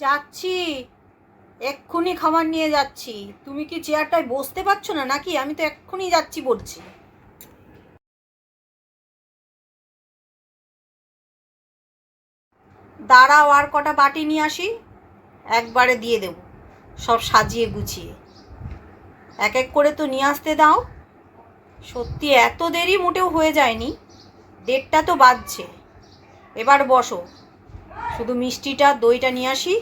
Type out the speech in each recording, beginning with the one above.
যাচ্ছি। এক্ষুনি খাবার নিয়ে যাচ্ছি। তুমি কি চেয়ারটায় বসতে পারছ না নাকি? আমি তো এক্ষুনি যাচ্ছি বলছি। দাঁড়াও, আর কটা বাটি নিয়ে আসি? একবারে দিয়ে দেব। সব সাজিয়ে গুছিয়ে। এক এক করে তো নিয়ে আসতে দাও। সত্যি এত দেরি মোটেও হয়ে যায়নি। দেড়টা তো বাজছে। এবার বসো। শুধু মিষ্টিটা, দইটা নিয়ে আসি,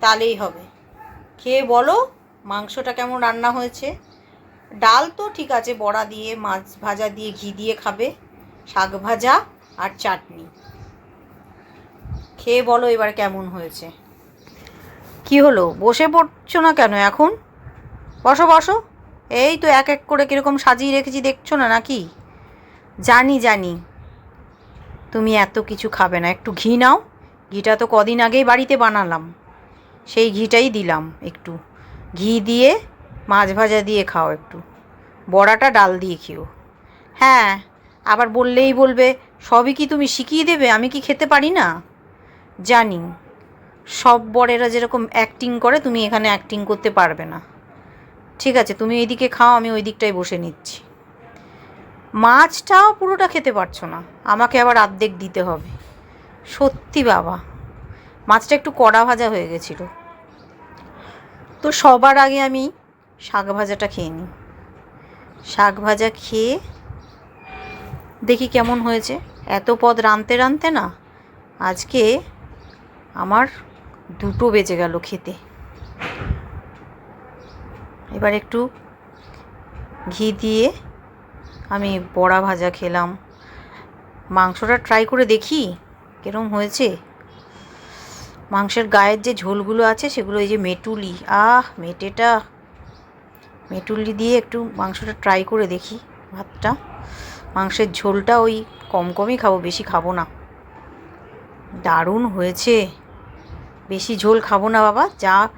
তাহলেই হবে। খেয়ে বলো মাংসটা কেমন রান্না হয়েছে। ডাল তো ঠিক আছে, বড়া দিয়ে, মাছ ভাজা দিয়ে, ঘি দিয়ে খাবে, শাক ভাজা আর চাটনি। খেয়ে বলো এবার কেমন হয়েছে। কি হলো? বসে পড়ছো না কেন এখন? বসো বসো। এই তো এক এক করে কীরকম সাজিয়ে রেখেছি, দেখছ না নাকি? জানি জানি। তুমি এত কিছু খাবে না। একটু ঘি নাও। ঘিটা তো কদিন আগেই বাড়িতে বানালাম। সেই ঘিটাই দিলাম একটু। ঘি দিয়ে মাছ ভাজা দিয়ে খাও একটু। বড়াটা ডাল দিয়ে খেও। হ্যাঁ আবার বললেই বলবে, সবই কি তুমি শিখিয়ে দেবে? আমি কি খেতে পারি না? জানি। সব বরেরা যেরকম অ্যাক্টিং করে, তুমি এখানে অ্যাক্টিং করতে পারবে না। ঠিক আছে, তুমি এইদিকে খাও, আমি ওই দিকটায় বসে নিচ্ছি। মাছটাও পুরোটা খেতে পারছ না। আমাকে আবার আর্ধেক দিতে হবে। সত্যি বাবা। মাছটা একটু কড়া ভাজা হয়ে গেছিল। তো সবার আগে আমি শাক ভাজাটা খেয়ে নিই। শাক ভাজা খেয়ে দেখি কেমন হয়েছে। এত পদ রাঁধতে রাঁধতে না, আজকে আমার দুটো বেজে গেল খেতে। এবার একটু ঘি দিয়ে আমি বড়া ভাজা খেলাম। মাংসটা ট্রাই করে দেখি, কিরম হয়েছে। মাংসের গায়ের যে ঝোলগুলো আছে, সেগুলো এই যে মেটুলি, আহ, মেটেটা। মেটুলি দিয়ে একটু মাংসটা ট্রাই করে দেখি ভাতটা। মাংসের ঝোলটা ওই কম কমই খাব, বেশি খাব না। দারুণ হয়েছে। বেশি ঝোল খাব না বাবা, যা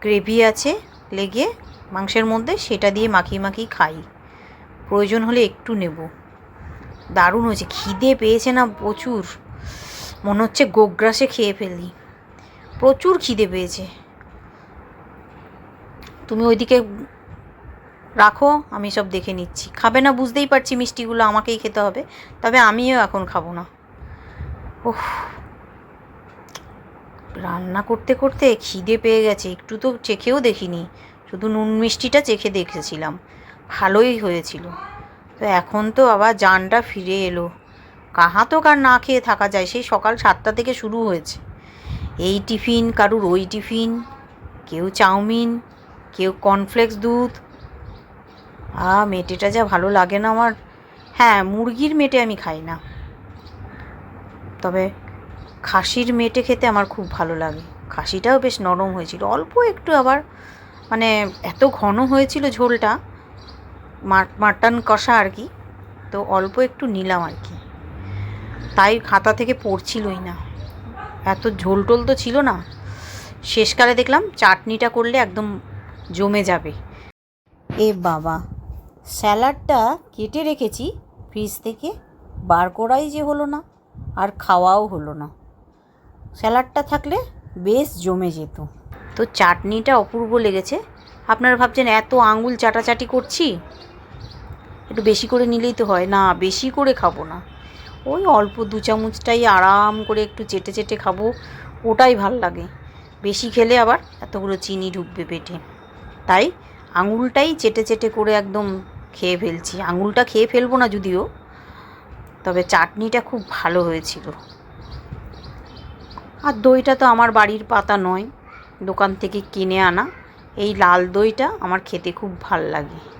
গ্রেভি আছে লেগে মাংসের মধ্যে, সেটা দিয়ে মাখিয়ে মাখিয়ে খাই। প্রয়োজন হলে একটু নেব। দারুণ হয়েছে, খিদে পেয়েছে না প্রচুর। মনে হচ্ছে গোগ্রাসে খেয়ে ফেলি। প্রচুর খিদে পেয়েছে। তুমি ওইদিকে রাখো, আমি সব দেখে নিচ্ছি। খাবে না বুঝতেই পারছি মিষ্টিগুলো, আমাকেই খেতে হবে। তবে আমিও এখন খাব না। ওহ রান্না করতে করতে খিদে পেয়ে গেছে, একটু তো চেখেও দেখিনি। শুধু নুন মিষ্টিটা চেখে দেখেছিলাম। ভালোই হয়েছিল। তো এখন তো আবার জানটা ফিরে এলো। কাহা তো কার না খেয়ে থাকা যায়, সেই সকাল সাতটা থেকে শুরু হয়েছে। এই টিফিন কারুর ওই টিফিন, কেউ চাউমিন, কেউ কর্নফ্লেক্স দুধ। আ, মেটেটা যা ভালো লাগে না আমার। হ্যাঁ মুরগির মেটে আমি খাই না। তবে খাসির মেটে খেতে আমার খুব ভালো লাগে। খাসিটাও বেশ নরম হয়েছিল। অল্প একটু আবার মানে এত ঘন হয়েছিল ঝোলটা মাটন কষা আর কি, তো অল্প একটু নিলাম আর কি। তাই খাতা থেকে পড়ছিলই না। এত ঝোল টোল তো ছিল না। শেষকালে দেখলাম চাটনিটা করলে একদম জমে যাবে। এ বাবা, স্যালাডটা কেটে রেখেছি, ফ্রিজ থেকে বার করাই যে হলো না, আর খাওয়াও হলো না। স্যালাডটা থাকলে বেশ জমে যেত। তো চাটনিটা অপূর্ব লেগেছে। আপনারা ভাবছেন এত আঙুল চাটাচাটি করছি? একটু বেশি করে নিলেই তো হয়। না, বেশি করে খাব না। ওই অল্প দু চামচটাই আরাম করে একটু চেটে চেটে খাব, ওটাই ভালো লাগে। বেশি খেলে আবার এতগুলো চিনি ঢুকবে পেটে। তাই আঙুলটাই চেটে চেটে করে একদম খেয়ে ফেলছি। আঙুলটা খেয়ে ফেলব না যদিও, তবে চাটনিটা খুব ভালো হয়েছিল। আর দইটা তো আমার বাড়ির পাতা নয়, দোকান থেকে কিনে আনা। এই লাল দইটা আমার খেতে খুব ভালো লাগে।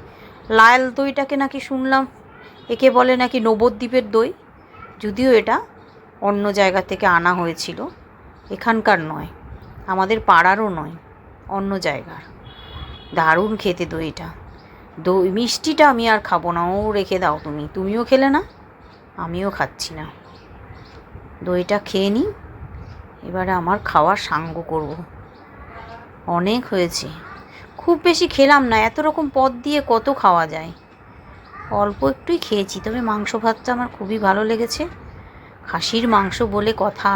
লাল দইটাকে নাকি শুনলাম। একে বলে নাকি নবদ্বীপের দই। যদিও এটা অন্য জায়গা থেকে আনা হয়েছিল। এখানকার নয়, আমাদের পাড়ারও নয়, অন্য জায়গার। দারুণ খেতে দইটা। দই, মিষ্টিটা আমি আর খাব না, ও রেখে দাও তুমি। তুমিও খেলে না, আমিও খাচ্ছি না। দইটা খেয়ে নিই এবারে আমার খাওয়ার সাঙ্গ করব। অনেক হয়েছে। খুব বেশি খেলাম না, এত রকম পদ দিয়ে কত খাওয়া যায়? অল্প একটুই খেয়েছি, তবে মাংস ভাতটা আমার খুবই ভালো লেগেছে। খাসির মাংস বলে কথা।